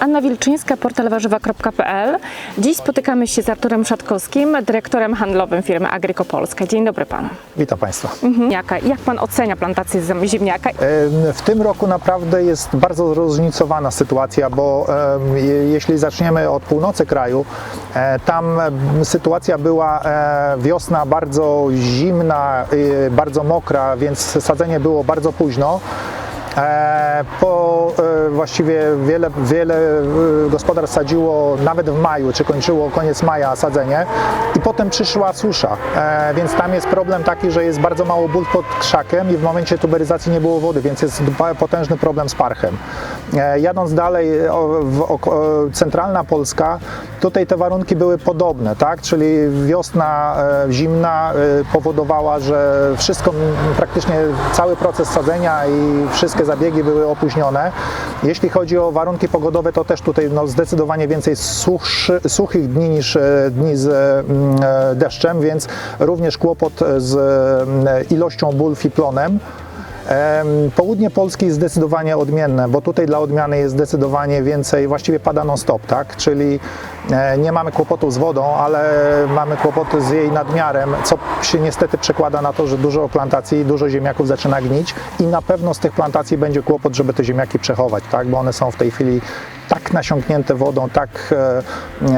Anna Wilczyńska, portal warzywa.pl. Dziś spotykamy się z Arturem Szatkowskim, dyrektorem handlowym firmy Agryko Polska. Dzień dobry panu. Witam Państwa. Mhm. Jaka, jak pan ocenia plantację ziem- ziemniaka? Em, W tym roku naprawdę jest bardzo zróżnicowana sytuacja, bo jeśli zaczniemy od północy kraju, e, tam sytuacja była e, wiosna bardzo zimna, y, bardzo mokra, więc sadzenie było bardzo późno. E, Po e, właściwie wiele, wiele e, gospodarstw sadziło nawet w maju, czy kończyło koniec maja sadzenie i potem przyszła susza, e, więc tam jest problem taki, że jest bardzo mało ból pod krzakiem i w momencie tuberyzacji nie było wody, więc jest potężny problem z parchem. E, Jadąc dalej, centralna Polska, tutaj te warunki były podobne, tak? czyli wiosna e, zimna powodowała, że wszystko, praktycznie cały proces sadzenia i wszystkie zabiegi były opóźnione. Jeśli chodzi o warunki pogodowe, to też tutaj no, zdecydowanie więcej suchych dni niż e, dni z mm, e, deszczem, więc również kłopot z mm, ilością bulw i plonem. Em, Południe Polski jest zdecydowanie odmienne, bo tutaj dla odmiany jest zdecydowanie więcej, właściwie pada non-stop, tak? Czyli e, nie mamy kłopotów z wodą, ale mamy kłopoty z jej nadmiarem, co się niestety przekłada na to, że dużo plantacji, dużo ziemniaków zaczyna gnić i na pewno z tych plantacji będzie kłopot, żeby te ziemniaki przechować, tak? Bo one są w tej chwili tak nasiąknięte wodą, tak, e,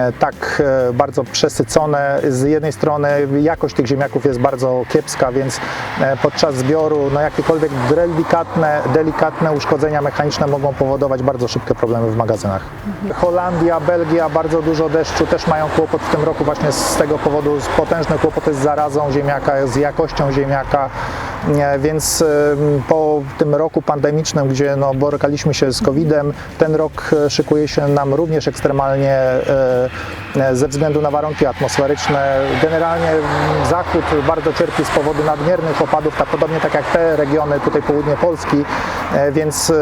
e, tak e, bardzo przesycone. Z jednej strony jakość tych ziemniaków jest bardzo kiepska, więc podczas zbioru no jakiekolwiek delikatne, delikatne uszkodzenia mechaniczne mogą powodować bardzo szybkie problemy w magazynach. Holandia, Belgia, bardzo dużo deszczu, też mają kłopot w tym roku właśnie z tego powodu, potężne kłopoty z zarazą ziemniaka, z jakością ziemniaka. Nie, Więc po tym roku pandemicznym, gdzie no, borykaliśmy się z COVID-em, ten rok e, szykuje się nam również ekstremalnie e, e, ze względu na warunki atmosferyczne. Generalnie Zachód bardzo cierpi z powodu nadmiernych opadów, tak podobnie tak jak te regiony tutaj południe Polski, e, więc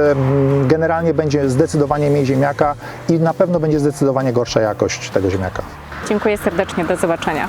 generalnie będzie zdecydowanie mniej ziemniaka i na pewno będzie zdecydowanie gorsza jakość tego ziemniaka. Dziękuję serdecznie, do zobaczenia.